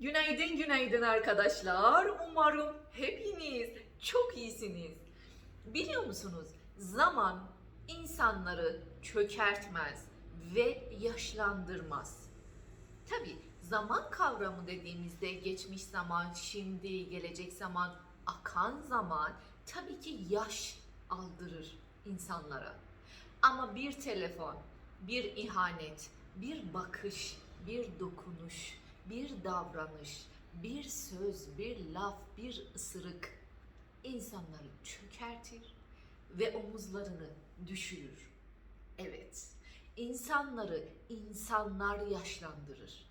Günaydın günaydın arkadaşlar. Umarım hepiniz çok iyisiniz. Biliyor musunuz? Zaman insanları çökertmez ve yaşlandırmaz. Tabi zaman kavramı dediğimizde geçmiş zaman, şimdi, gelecek zaman, akan zaman tabii ki yaş aldırır insanlara. Ama bir telefon, bir ihanet, bir bakış, bir dokunuş, bir davranış, bir söz, bir laf, bir ısırık insanları çökertir ve omuzlarını düşürür. Evet, insanları insanlar yaşlandırır.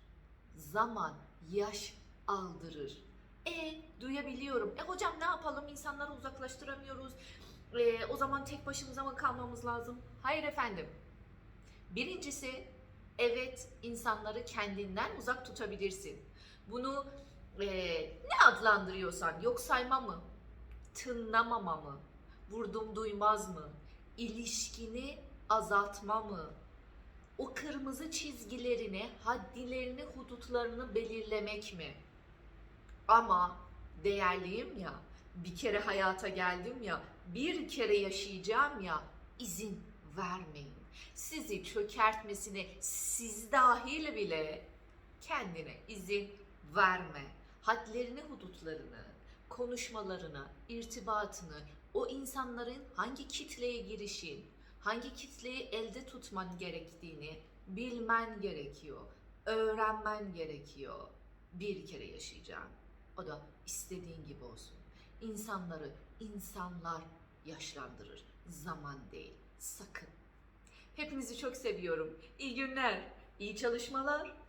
Zaman yaş aldırır. E duyabiliyorum. E hocam ne yapalım? İnsanları uzaklaştıramıyoruz. E, o zaman tek başımıza mı kalmamız lazım? Hayır efendim. Birincisi evet insanları kendinden uzak tutabilirsin. Bunu e, ne adlandırıyorsan yok sayma mı? Tınlamama mı? Vurdum duymaz mı? İlişkini azaltma mı? O kırmızı çizgilerini, haddilerini, hudutlarını belirlemek mi? Ama değerliyim ya, bir kere hayata geldim ya, bir kere yaşayacağım ya, izin vermeyin. Sizi çökertmesine siz dahil bile kendine izin verme. Hadlerini, hudutlarını, konuşmalarını, irtibatını, o insanların hangi kitleye girişin, hangi kitleyi elde tutman gerektiğini bilmen gerekiyor. Öğrenmen gerekiyor. Bir kere yaşayacağım. O da istediğin gibi olsun. İnsanları insanlar yaşlandırır. Zaman değil. Sakın. Hepinizi çok seviyorum. İyi günler, iyi çalışmalar.